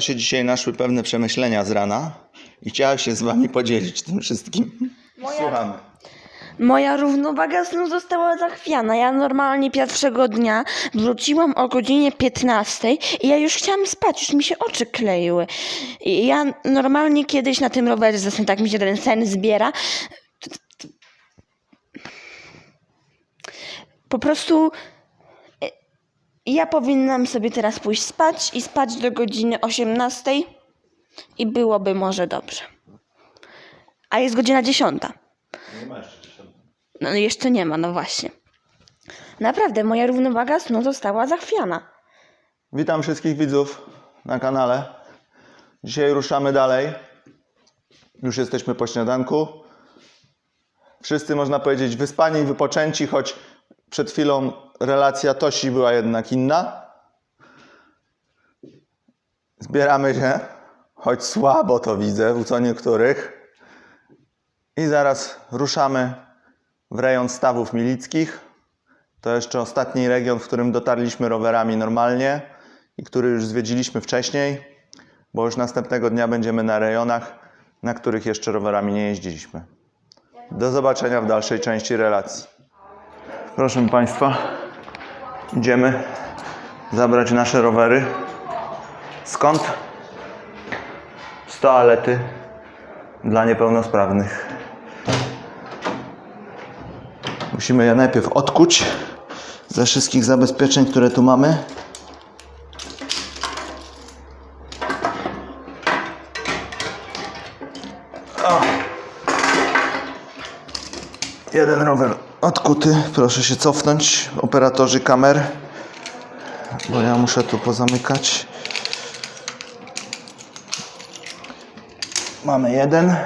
to się dzisiaj naszły pewne przemyślenia z rana i chciałem się z wami podzielić tym wszystkim. Słuchamy. Moja równowaga snu została zachwiana. Ja normalnie pierwszego dnia wróciłam o godzinie 15 i ja już chciałam spać, już mi się oczy kleiły. I ja normalnie kiedyś na tym rowerze zasnę, tak mi się ten sen zbiera. Po prostu ja powinnam sobie teraz pójść spać i spać do godziny 18 i byłoby może dobrze. A jest godzina 10. No jeszcze nie ma, no właśnie. Naprawdę, moja równowaga snu została zachwiana. Witam wszystkich widzów na kanale. Dzisiaj ruszamy dalej. Już jesteśmy po śniadanku. Wszyscy można powiedzieć wyspani i wypoczęci, choć przed chwilą relacja Tosi była jednak inna. Zbieramy się, choć słabo to widzę u co niektórych. I zaraz ruszamy w rejon stawów milickich. To jeszcze ostatni region, w którym dotarliśmy rowerami normalnie i który już zwiedziliśmy wcześniej, bo już następnego dnia będziemy na rejonach, na których jeszcze rowerami nie jeździliśmy. Do zobaczenia w dalszej części relacji. Proszę Państwa, idziemy zabrać nasze rowery. Skąd? Z toalety dla niepełnosprawnych. Musimy je najpierw odkuć ze wszystkich zabezpieczeń, które tu mamy. O. Jeden rower odkuty. Proszę się cofnąć, operatorzy kamer, bo ja muszę tu pozamykać. Mamy jeden.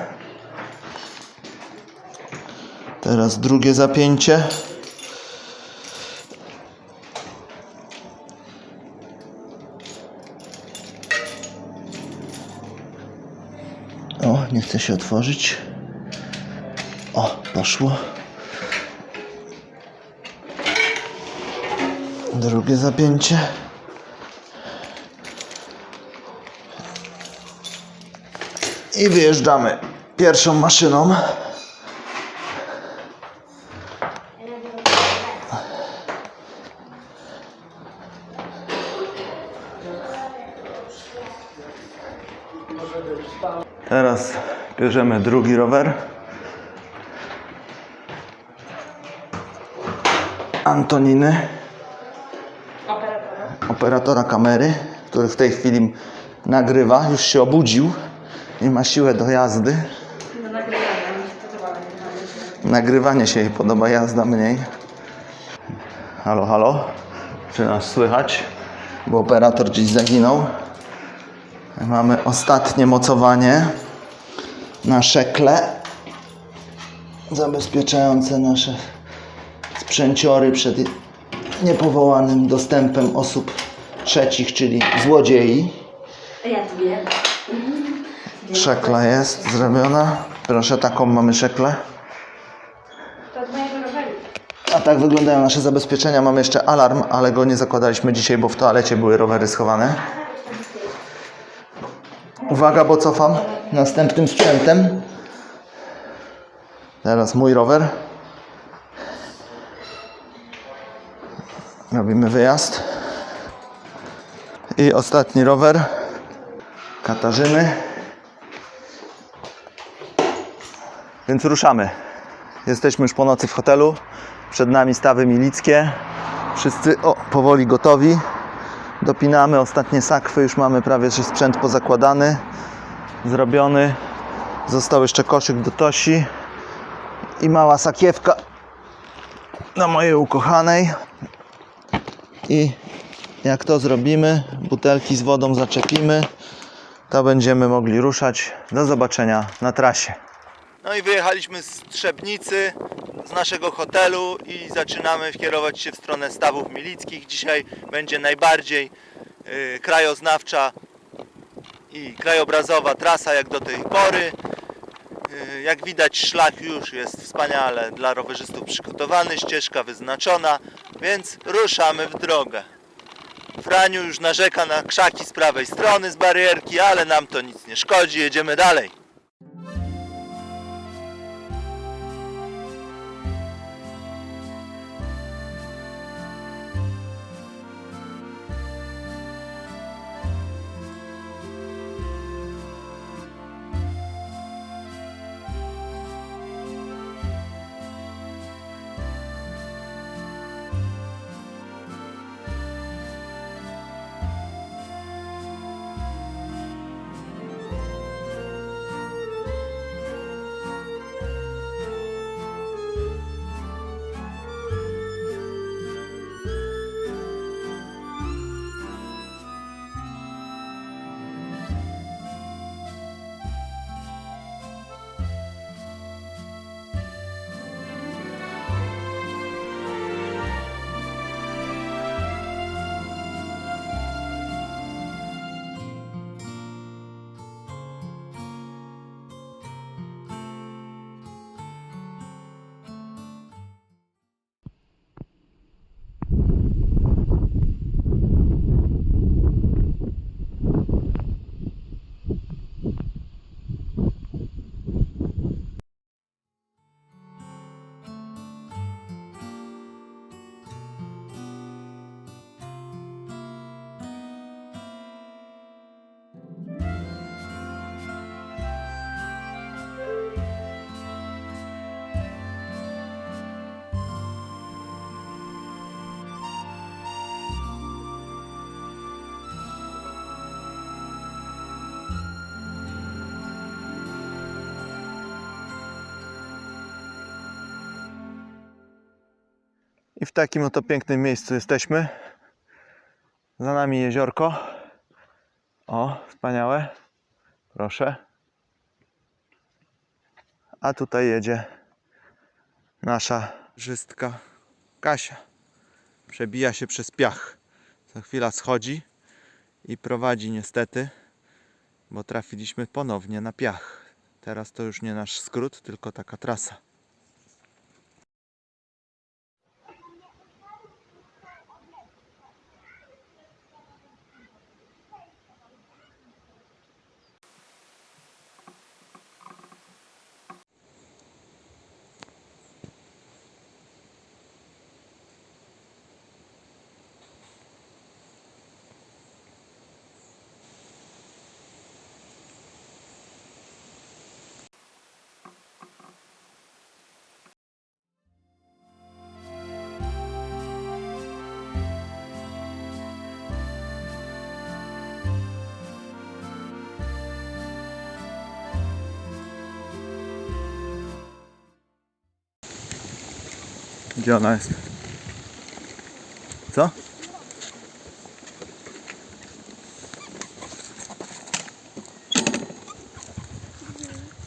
Teraz drugie zapięcie. O, nie chce się otworzyć. O, poszło. Drugie zapięcie. I wyjeżdżamy pierwszą maszyną. Teraz bierzemy drugi rower. Antoniny. Operatora kamery, który w tej chwili nagrywa, już się obudził i ma siłę do jazdy. Nagrywanie się jej podoba, jazda mniej. Halo, halo. Czy nas słychać? Bo operator gdzieś zaginął. Mamy ostatnie mocowanie na szekle zabezpieczające nasze sprzęciory przed niepowołanym dostępem osób trzecich, czyli złodziei. Ja tu wiem. Szekla jest zrobiona. Proszę, taką mamy szeklę. A tak wyglądają nasze zabezpieczenia. Mamy jeszcze alarm, ale go nie zakładaliśmy dzisiaj, bo w toalecie były rowery schowane. Uwaga, bo cofam następnym sprzętem. Teraz mój rower. Robimy wyjazd. I ostatni rower Katarzyny. Więc ruszamy. Jesteśmy już po nocy w hotelu. Przed nami stawy milickie. Wszyscy o, powoli gotowi. Dopinamy ostatnie sakwy. Już mamy prawie że sprzęt pozakładany. Zrobiony. Został jeszcze koszyk do Tosi. I mała sakiewka dla mojej ukochanej. I jak to zrobimy, butelki z wodą zaczepimy, to będziemy mogli ruszać. Do zobaczenia na trasie. No i wyjechaliśmy z Trzebnicy, z naszego hotelu i zaczynamy kierować się w stronę stawów milickich. Dzisiaj będzie najbardziej y, krajoznawcza i krajobrazowa trasa jak do tej pory. Y, Jak widać szlak już jest wspaniale dla rowerzystów przygotowany, ścieżka wyznaczona, więc ruszamy w drogę. Franiu już narzeka na krzaki z prawej strony z barierki, ale nam to nic nie szkodzi, jedziemy dalej. I w takim oto pięknym miejscu jesteśmy. Za nami jeziorko. O, wspaniałe. Proszę. A tutaj jedzie nasza żystka Kasia. Przebija się przez piach. Za chwila schodzi i prowadzi niestety, bo trafiliśmy ponownie na piach. Teraz to już nie nasz skrót, tylko taka trasa. Gdzie ona jest? Co?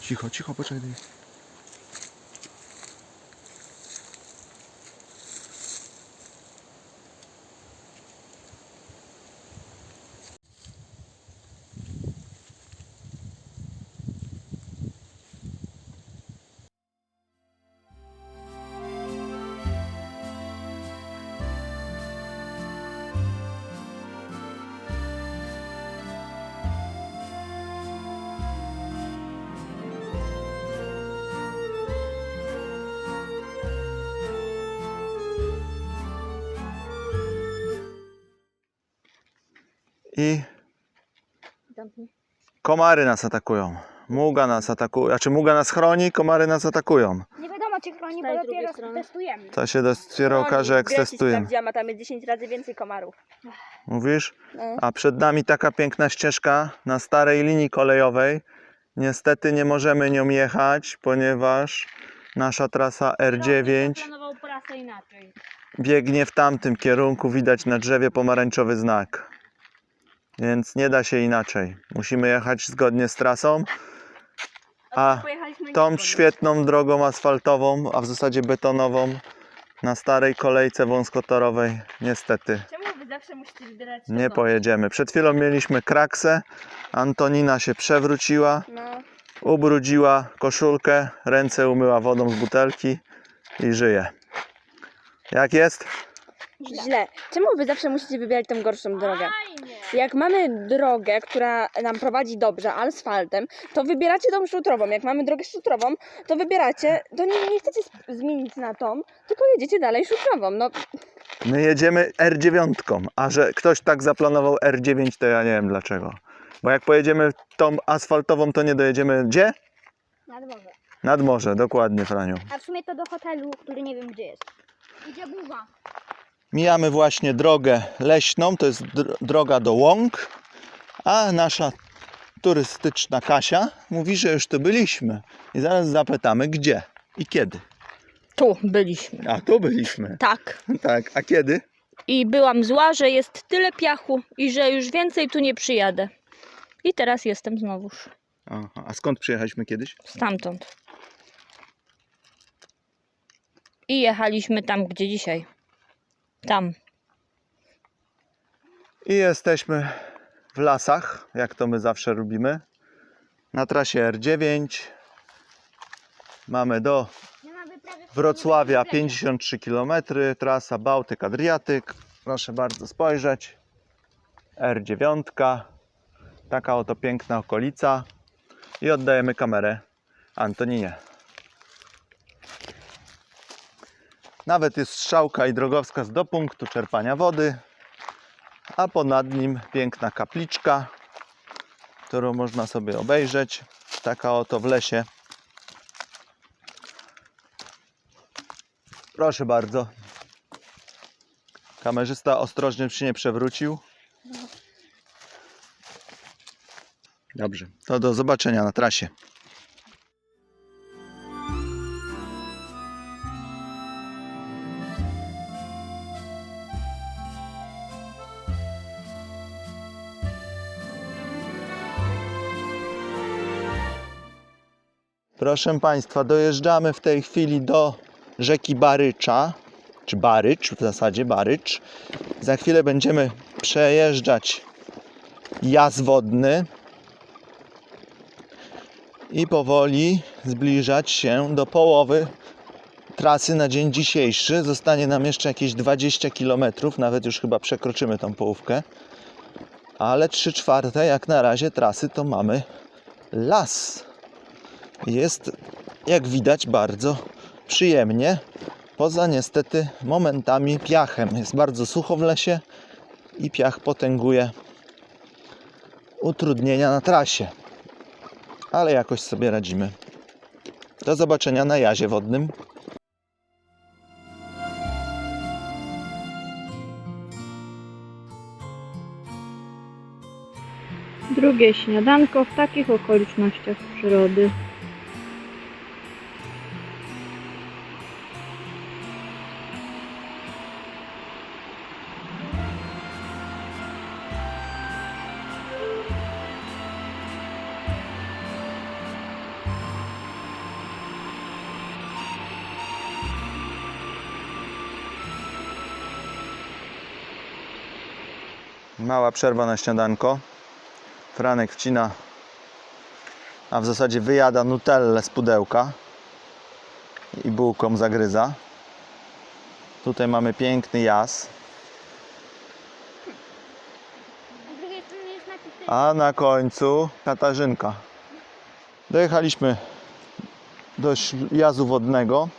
Cicho, cicho, poczekaj. I komary nas atakują. Muga nas atakuje, znaczy muga nas chroni, komary nas atakują. Nie wiadomo czy chroni, bo dopiero strony. testujemy. To się dopiero okaże jak testujemy. Sprawdziłam, a tam jest 10 razy więcej komarów. Mówisz? No. A przed nami taka piękna ścieżka na starej linii kolejowej. Niestety nie możemy nią jechać, ponieważ nasza trasa R9 Planował prasę inaczej. biegnie w tamtym kierunku. Widać na drzewie pomarańczowy znak. Więc nie da się inaczej. Musimy jechać zgodnie z trasą. A tą świetną drogą asfaltową, a w zasadzie betonową, na starej kolejce wąskotorowej, niestety Czemu wy zawsze musicie wybierać nie to? pojedziemy. Przed chwilą mieliśmy kraksę, Antonina się przewróciła, No, ubrudziła koszulkę, ręce umyła wodą z butelki i żyje. Jak jest? Źle. Czemu wy zawsze musicie wybierać tą gorszą drogę? Jak mamy drogę, która nam prowadzi dobrze, asfaltem, to wybieracie tą szutrową. Jak mamy drogę szutrową, to wybieracie, to nie, nie chcecie zmienić na tą, tylko jedziecie dalej szutrową. No, My jedziemy R9, a że ktoś tak zaplanował R9, to ja nie wiem dlaczego. Bo jak pojedziemy tą asfaltową, to nie dojedziemy gdzie? Nad morze. Nad morze, dokładnie, Franiu. A w sumie to do hotelu, który nie wiem gdzie jest. Gdzie buwa? Mijamy właśnie drogę leśną, to jest dr- droga do Łąk, a nasza turystyczna Kasia mówi, że już tu byliśmy. I zaraz zapytamy, gdzie i kiedy. Tu byliśmy. A tu byliśmy. Tak. Tak, a kiedy? I byłam zła, że jest tyle piachu i że już więcej tu nie przyjadę. I teraz jestem znowuż Aha, a skąd przyjechaliśmy kiedyś? stamtąd. I jechaliśmy tam, gdzie dzisiaj. Tam. I jesteśmy w lasach, jak to my zawsze lubimy. Na trasie R9. Mamy do. Wrocławia 53 km, trasa Bałtyk-Adriatyk. Proszę bardzo spojrzeć. R9. Taka oto piękna okolica. I oddajemy kamerę Antoninie. Nawet jest strzałka i drogowskaz do punktu czerpania wody, a ponad nim piękna kapliczka, którą można sobie obejrzeć. Taka oto w lesie. Proszę bardzo. Kamerzysta ostrożnie się nie przewrócił. Dobrze, to do zobaczenia na trasie. Proszę Państwa, dojeżdżamy w tej chwili do rzeki Barycza, czy Barycz, w zasadzie Barycz. Za chwilę będziemy przejeżdżać jaz wodny i powoli zbliżać się do połowy trasy na dzień dzisiejszy. Zostanie nam jeszcze jakieś 20 km, nawet już chyba przekroczymy tą połówkę. Ale 3 czwarte jak na razie trasy to mamy las. Jest jak widać bardzo przyjemnie, poza niestety momentami piachem. Jest bardzo sucho w lesie i piach potęguje utrudnienia na trasie. Ale jakoś sobie radzimy. Do zobaczenia na jazie wodnym. Drugie śniadanko w takich okolicznościach przyrody. Mała przerwa na śniadanko. Franek wcina, a w zasadzie wyjada nutellę z pudełka i bułką zagryza. Tutaj mamy piękny jas, a na końcu Katarzynka. Dojechaliśmy do jazu wodnego,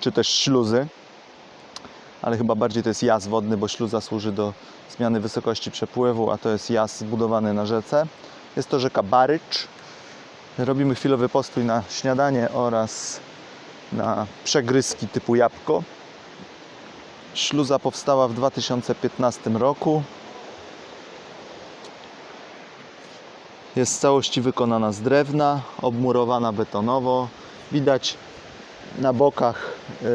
czy też śluzy, ale chyba bardziej to jest jaz wodny, bo śluza służy do zmiany wysokości przepływu, a to jest jaz zbudowany na rzece. Jest to rzeka Barycz. Robimy chwilowy postój na śniadanie oraz na przegryzki typu jabłko. Śluza powstała w 2015 roku. Jest w całości wykonana z drewna, obmurowana betonowo. Widać na bokach, yy,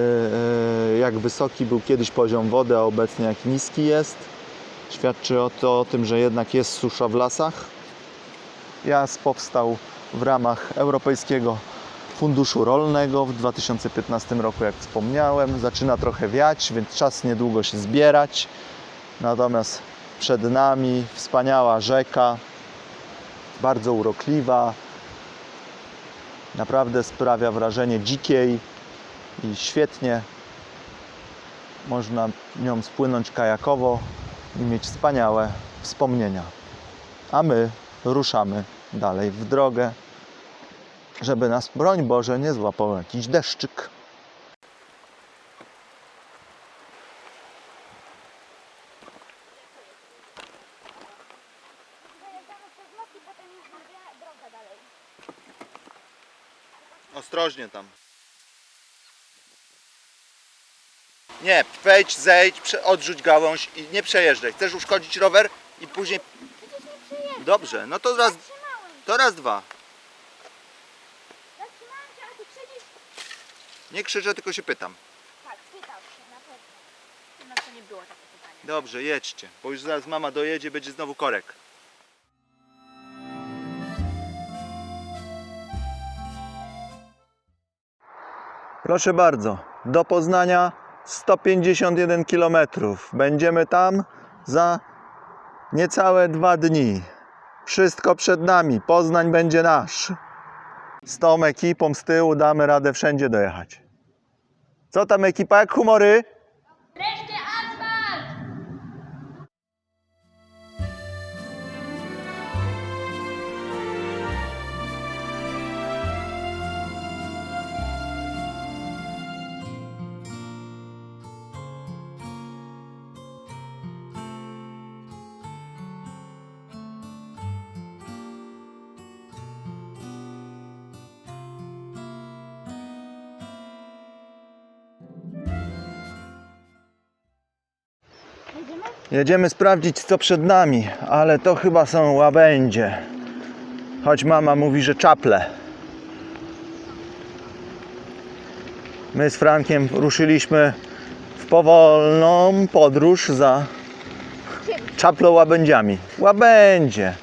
yy, jak wysoki był kiedyś poziom wody, a obecnie jak niski jest. Świadczy o, to o tym, że jednak jest susza w lasach. Jas powstał w ramach Europejskiego Funduszu Rolnego w 2015 roku, jak wspomniałem. Zaczyna trochę wiać, więc czas niedługo się zbierać. Natomiast przed nami wspaniała rzeka, bardzo urokliwa. Naprawdę sprawia wrażenie dzikiej i świetnie Można nią spłynąć kajakowo i mieć wspaniałe wspomnienia. A my ruszamy dalej w drogę, żeby nas, broń Boże, nie złapał jakiś deszczyk. Ostrożnie tam. Nie, wejdź, zejdź, odrzuć gałąź i nie przejeżdżaj. Chcesz uszkodzić rower i później... Dobrze, no to raz, to raz dwa. Nie krzyczę, tylko się pytam. Tak, pytał się, na pewno. No nie było takie pytanie. Dobrze, jedźcie, bo już zaraz mama dojedzie, będzie znowu korek. Proszę bardzo, do Poznania 151 km. Będziemy tam za niecałe dwa dni. Wszystko przed nami, Poznań będzie nasz. Z tą ekipą z tyłu damy radę wszędzie dojechać. Co tam ekipa, jak humory? Jedziemy sprawdzić, co przed nami, ale to chyba są łabędzie. Choć mama mówi, że czaple. My z Frankiem ruszyliśmy w powolną podróż za czaplo-łabędziami. Łabędzie!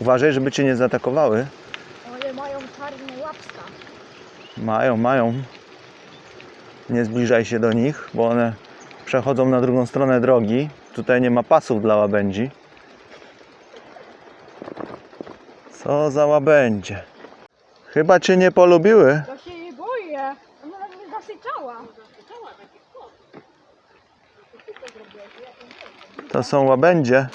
Uważaj, żeby cię nie zaatakowały. Ale mają czarne łapska. Mają, mają. Nie zbliżaj się do nich, bo one przechodzą na drugą stronę drogi. Tutaj nie ma pasów dla łabędzi. Co za łabędzie. Chyba cię nie polubiły. Ja się nie boję. Ona nawet nie zasyczała. To są łabędzie.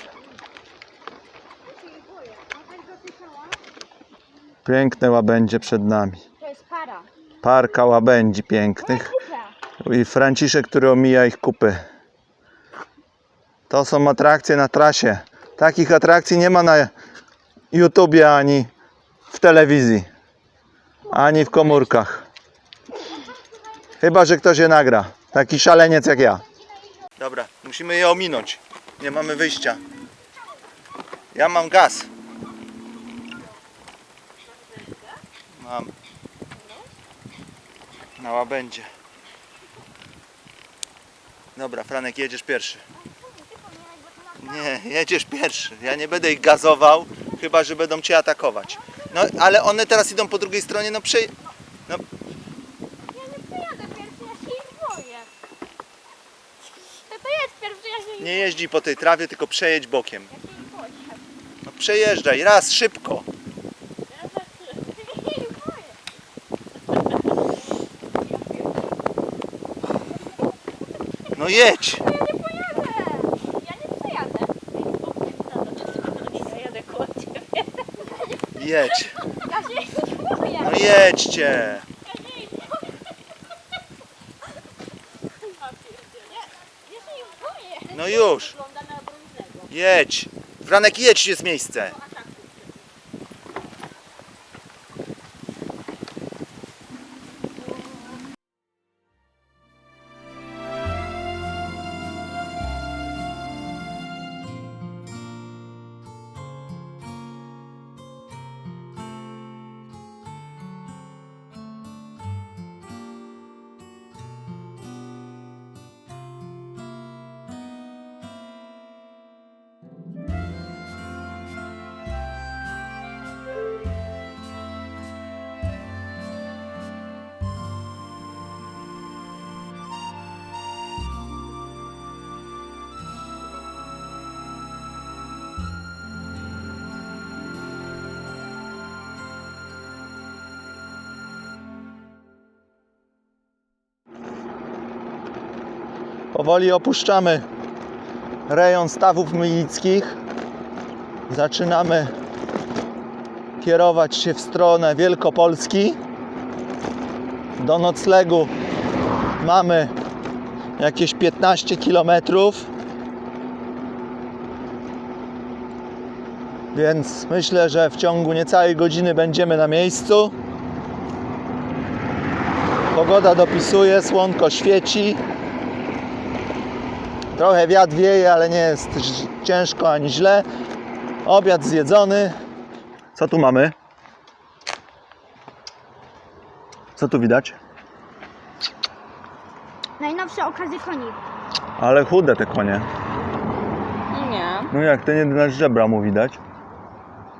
Piękne łabędzie przed nami. To jest para. Parka łabędzi pięknych. I Franciszek, który omija ich kupy. To są atrakcje na trasie. Takich atrakcji nie ma na YouTubie ani w telewizji, ani w komórkach. Chyba, że ktoś je nagra. Taki szaleniec jak ja. Dobra, musimy je ominąć. Nie mamy wyjścia. Ja mam gaz. Mam. Na łabędzie. Dobra, Franek, jedziesz pierwszy. Nie, jedziesz pierwszy. Ja nie będę ich gazował, chyba że będą cię atakować. No, ale one teraz idą po drugiej stronie, no przy... No, Jadę pierwszy, ja się ich boję. To to jest pierwszy, ja się ich nie jeździ po tej trawie, tylko przejedź bokiem. No przejeżdżaj, raz, szybko. No jedź. Ja nie przejadę. Ja jadę koło ciebie. Jedź. Ja się boję. No jedźcie. No już. Jedź. Franek, jedź, jest miejsce. Powoli opuszczamy rejon stawów mylickich. Zaczynamy kierować się w stronę Wielkopolski. Do noclegu mamy jakieś 15 kilometrów. Więc myślę, że w ciągu niecałej godziny będziemy na miejscu. Pogoda dopisuje, słonko świeci. Trochę wiatr wieje, ale nie jest ciężko ani źle. Obiad zjedzony. Co tu mamy? Co tu widać? Najnowsze okazy koni. Ale chude te konie. Nie. No jak, ten jeden nasz żebra mu widać.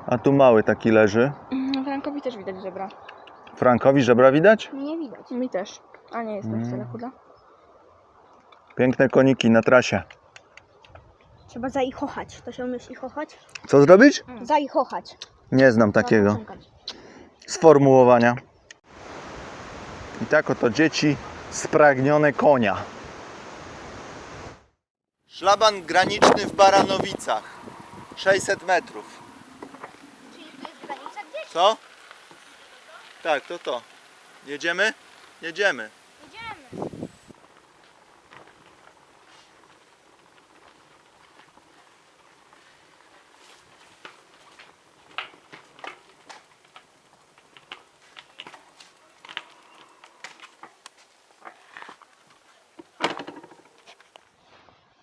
A tu mały taki leży. No, Frankowi też widać żebra. Frankowi żebra widać? Nie widać. Mi też. A nie jestem Mm. wcale chuda. Piękne koniki na trasie. Trzeba zaichochać. To się umiesz ichochać? Co zrobić? Zaichochać. Nie znam takiego sformułowania. I tak oto dzieci spragnione konia. Szlaban graniczny w Baranowicach. 600 metrów. Czyli to jest granica gdzieś? Co? Tak, to to. Jedziemy? Jedziemy.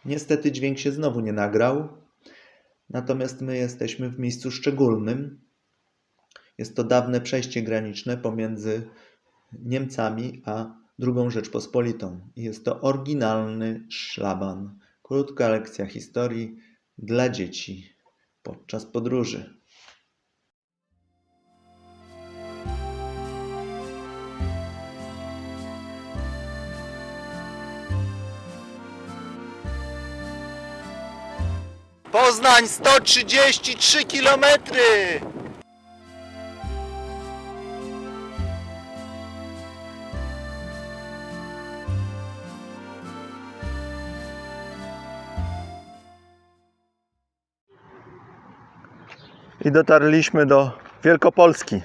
Niestety dźwięk się znowu nie nagrał. Natomiast my jesteśmy w miejscu szczególnym. Jest to dawne przejście graniczne pomiędzy Niemcami a II Rzeczpospolitą. Jest to oryginalny szlaban. Krótka lekcja historii dla dzieci podczas podróży. Poznań 133 kilometry! I dotarliśmy do Wielkopolski.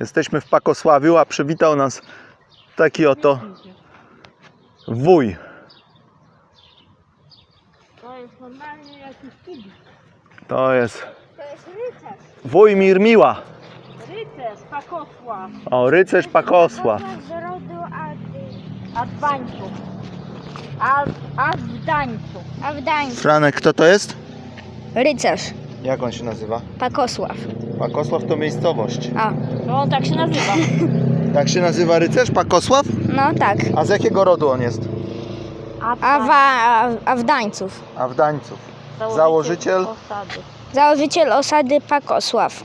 Jesteśmy w Pakosławiu, a przywitał nas taki oto wuj. To jest normalnie jakiś. To jest To jest rycerz. wuj Mirmiła. Rycerz, pakosła. O, rycerz Pakosław. Z rodu Ady. Adwańców. A. Franek, kto to jest? Rycerz, Jak on się nazywa? Pakosław. Pakosław to miejscowość. A, No on tak się nazywa. Tak się nazywa rycerz Pakosław? no tak. A z jakiego rodu on jest? Awa, Awdańców. Awdańców. Założyciel? osady. Założyciel osady Pakosław.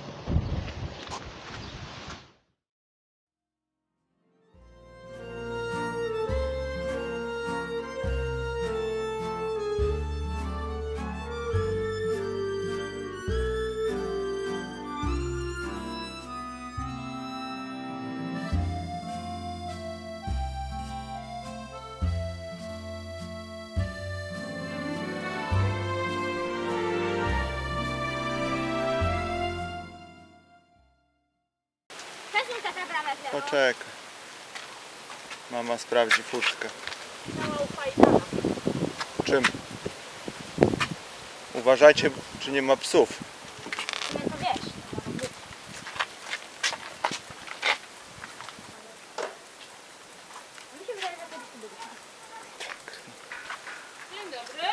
Poczekaj. Mama sprawdzi furtkę. Czym? Uważajcie, czy nie ma psów. No to wiesz. Jest dobry.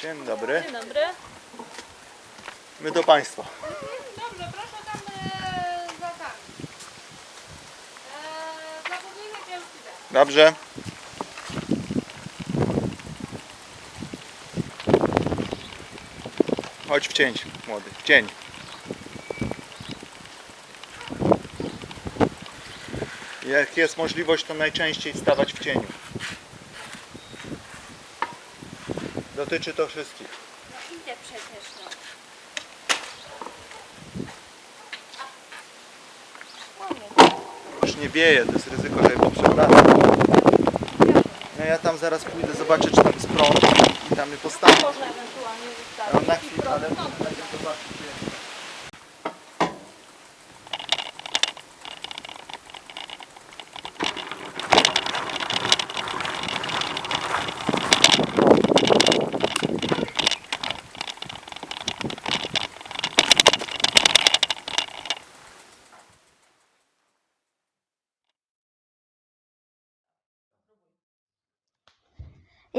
Dzień Dzień dobry. My do Państwa. Dobrze, proszę tam e, za tam. E, za budynek ja już idę. Dobrze. Chodź w cień, młody. W cień. Jak jest możliwość, to najczęściej stawać w cieniu. Dotyczy to wszystkich. No idę przecież, no. Już nie wieje, to jest ryzyko, że No ja tam zaraz pójdę, zobaczę czy tam jest prąd i tam je postawię. Zostawić. na chwilę, ale zobaczę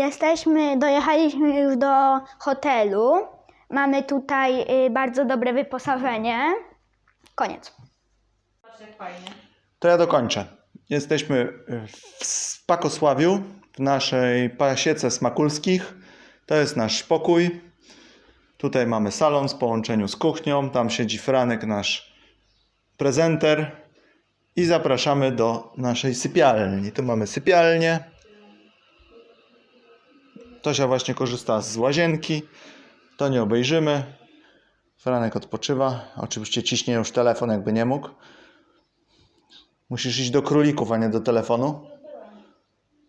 Jesteśmy, dojechaliśmy już do hotelu. Mamy tutaj y, bardzo dobre wyposażenie. Koniec. To ja dokończę. Jesteśmy w Spakosławiu, w naszej pasiece Smakulskich. To jest nasz pokój. Tutaj mamy salon w połączeniu z kuchnią. Tam siedzi Franek, nasz prezenter. I zapraszamy do naszej sypialni. Tu mamy sypialnię. Tosia właśnie korzysta z łazienki. To nie obejrzymy. Franek odpoczywa. Oczywiście ciśnie już telefon, jakby nie mógł. Musisz iść do królików, a nie do telefonu.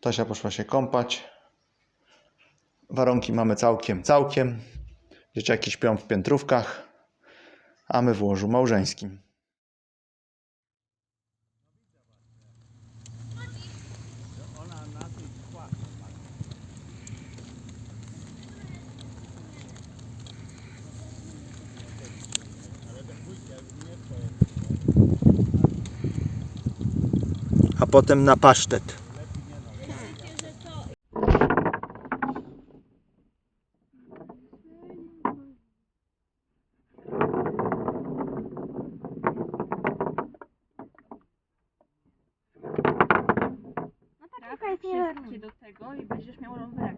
Tosia poszła się kąpać. Warunki mamy całkiem, całkiem. Dzieciaki śpią w piętrówkach, a my w łożu małżeńskim. A potem na pasztet. Wszystkie do tego i będziesz miał rowerek.